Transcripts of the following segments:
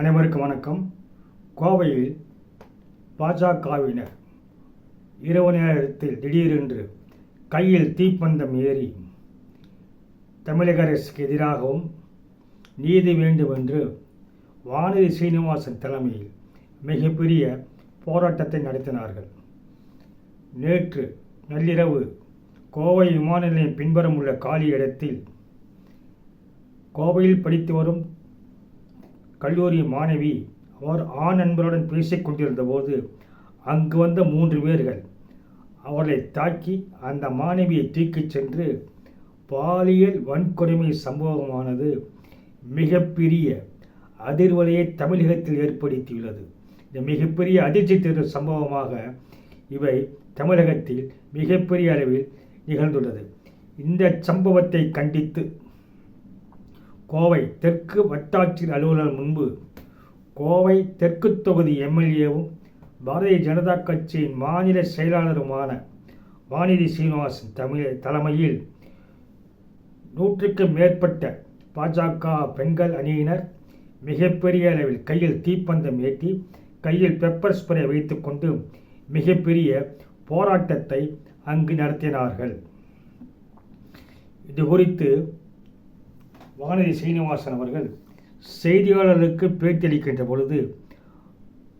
அனைவருக்கும் வணக்கம். கோவையில் பாஜகவினர் இரவு நேரத்தில் திடீரென்று கையில் தீப்பந்தம் ஏறி தமிழக அரசுக்கு எதிராகவும் நீதி வேண்டும் என்று வானதி சீனிவாசன் தலைமையில் மிகப்பெரிய போராட்டத்தை நடத்தினார்கள். நேற்று நள்ளிரவு கோவை விமான நிலையம் பின்புறம் உள்ள காலி இடத்தில் கோவையில் படித்து வரும் கல்லூரி மாணவி அவர் ஆண் நண்பருடன் பேசிக் கொண்டிருந்தபோது அங்கு வந்த மூன்று பேர்கள் அவர்களை தாக்கி அந்த மாணவியை தூக்கிச் சென்று பாலியல் வன்கொடுமை சம்பவமானது மிகப்பெரிய அதிர்வலையை தமிழகத்தில் ஏற்படுத்தியுள்ளது. இந்த மிகப்பெரிய அதிர்ச்சி தரும் சம்பவமாக இவை தமிழகத்தில் மிகப்பெரிய அளவில் நிகழ்ந்துள்ளது. இந்த சம்பவத்தை கண்டித்து கோவை தெற்கு வட்டாட்சியர் அலுவலர் முன்பு கோவை தெற்கு தொகுதி எம்எல்ஏவும் பாரதிய ஜனதா கட்சியின் மாநில செயலாளருமான வானிதி சீனிவாசன் தமிழ் தலைமையில் நூற்றுக்கும் மேற்பட்ட பாஜக பெண்கள் அணியினர். மிகப்பெரிய அளவில் கையில் தீப்பந்தம் ஏற்றி கையில் பெப்பர் ஸ்ப்ரே வைத்துக்கொண்டு மிகப்பெரிய போராட்டத்தை அங்கு நடத்தினார்கள். இது குறித்து வானதி சீனிவாசன் அவர்கள் செய்தியாளர்களுக்கு பேட்டியளிக்கின்ற பொழுது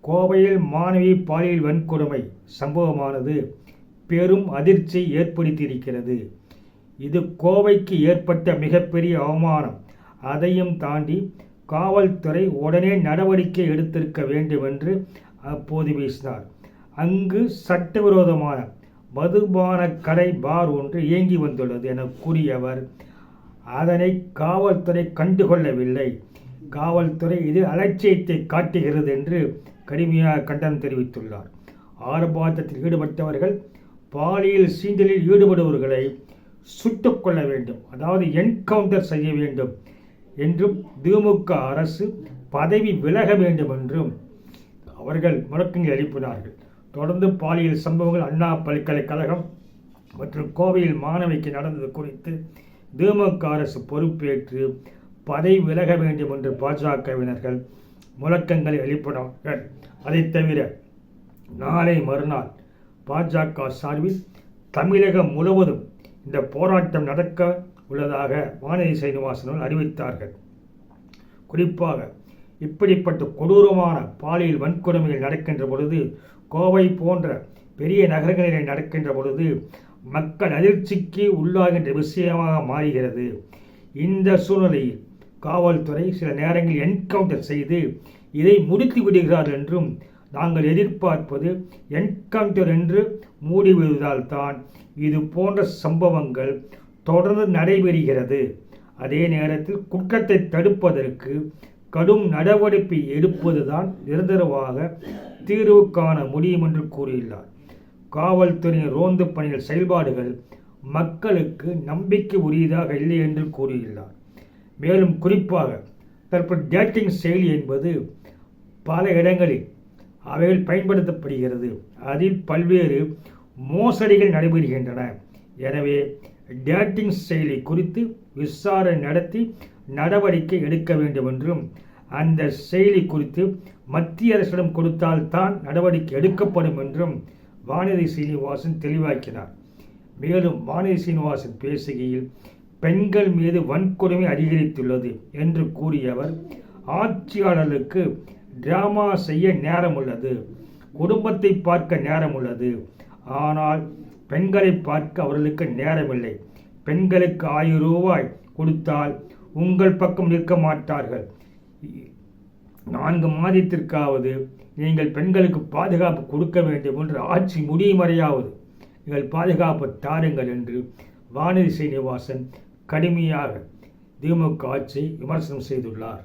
கோவையில் மாணவி பாலியல் வன்கொடுமை சம்பவமானது பெரும் அதிர்ச்சி ஏற்படுத்தியிருக்கிறது. இது கோவைக்கு ஏற்பட்ட மிகப்பெரிய அவமானம். அதையும் தாண்டி காவல்துறை உடனே நடவடிக்கை எடுத்திருக்க வேண்டும் என்று அப்போது பேசினார் அங்கு சட்டவிரோதமான மதுபான கடை பார் ஒன்று இயங்கி வந்துள்ளது என கூறியவர் அதனை காவல்துறை கண்டுகொள்ளவில்லை. காவல்துறை இது அலட்சியத்தை காட்டுகிறது என்று கடுமையாக கண்டனம் தெரிவித்துள்ளார். ஆர்ப்பாட்டத்தில் ஈடுபட்டவர்கள் பாலியல் சீண்டலில் ஈடுபடுபவர்களை சுட்டுக் கொள்ள வேண்டும் அதாவது என்கவுண்டர் செய்ய வேண்டும் என்றும் திமுக அரசு பதவி விலக வேண்டும் என்றும் அவர்கள் முழக்கங்கள் எழுப்பினார்கள். தொடர்ந்து பாலியல் சம்பவங்கள் அண்ணா பல்கலைக்கழகம் மற்றும் கோவையில் மாணவிக்கு நடந்தது குறித்து திமுக அரசு பொறுப்பேற்று பதவி விலக வேண்டும் என்று பாஜகவினர்கள் முழக்கங்களை எழுப்பினார்கள் அதை தவிர நாளை மறுநாள் பாஜக சார்பில் தமிழகம் முழுவதும் இந்த போராட்டம் நடக்க உள்ளதாக வானதி சீனிவாசன் அறிவித்தார்கள். குறிப்பாக இப்படிப்பட்ட கொடூரமான பாலியல் வன்கொடுமைகள் நடக்கின்ற பொழுது கோவை போன்ற பெரிய நகரங்களில் நடக்கின்ற பொழுது மக்கள் அதிர்ச்சிக்கு உள்ளாகின்ற விஷயமாக மாறுகிறது. இந்த சூழ்நிலையில் காவல்துறை சில நேரங்களில் என்கவுண்டர் செய்து இதை முடித்து விடுகிறார் என்றும் நாங்கள் எதிர்பார்ப்பது என்கவுண்டர் என்று மூடிவிடுவதால் தான் இது போன்ற சம்பவங்கள் தொடர்ந்து நடைபெறுகிறது. அதே நேரத்தில் குற்றத்தை தடுப்பதற்கு கடும் நடவடிக்கை எடுப்பதுதான் நிரந்தரமாக தீர்வு காண முடியும் என்று கூறியுள்ளார். காவல்துறையின் ரோந்து பணிகள் செயல்பாடுகள் மக்களுக்கு நம்பிக்கை உரியதாக இல்லை என்று கூறியுள்ளார். மேலும் குறிப்பாக தற்போது டேட்டிங் செயலி என்பது பல இடங்களில் அவைகள் பயன்படுத்தப்படுகிறது. அதில் பல்வேறு மோசடிகள் நடைபெறுகின்றன. எனவே டேட்டிங் செயலி குறித்து விசாரணை நடத்தி நடவடிக்கை எடுக்க வேண்டும் என்றும் அந்த செயலி குறித்து மத்திய அரசிடம் கொடுத்தால்தான் நடவடிக்கை எடுக்கப்படும் என்றும் வானதி சீனிவாசன் தெளிவாக்கினார். மேலும் வானதி சீனிவாசன் பேசுகையில் பெண்கள் மீது வன்கொடுமை அதிகரித்துள்ளது என்று கூறியவர் ஆட்சியாளர்களுக்கு டிராமா செய்ய நேரம் உள்ளது குடும்பத்தை பார்க்க நேரம் உள்ளது ஆனால் பெண்களை பார்க்க அவர்களுக்கு நேரமில்லை. பெண்களுக்கு ஆயிரம் ரூபாய் கொடுத்தால் உங்கள் பக்கம் நிற்க மாட்டார்கள். நான்கு மாதத்திற்காவது நீங்கள் பெண்களுக்கு பாதுகாப்பு கொடுக்க வேண்டும் என்று ஆட்சி முடியும் வரையாவது நீங்கள் பாதுகாப்பு தாருங்கள் என்று வானதி சீனிவாசன் கடுமையாக திமுக ஆட்சியை விமர்சனம் செய்துள்ளார்.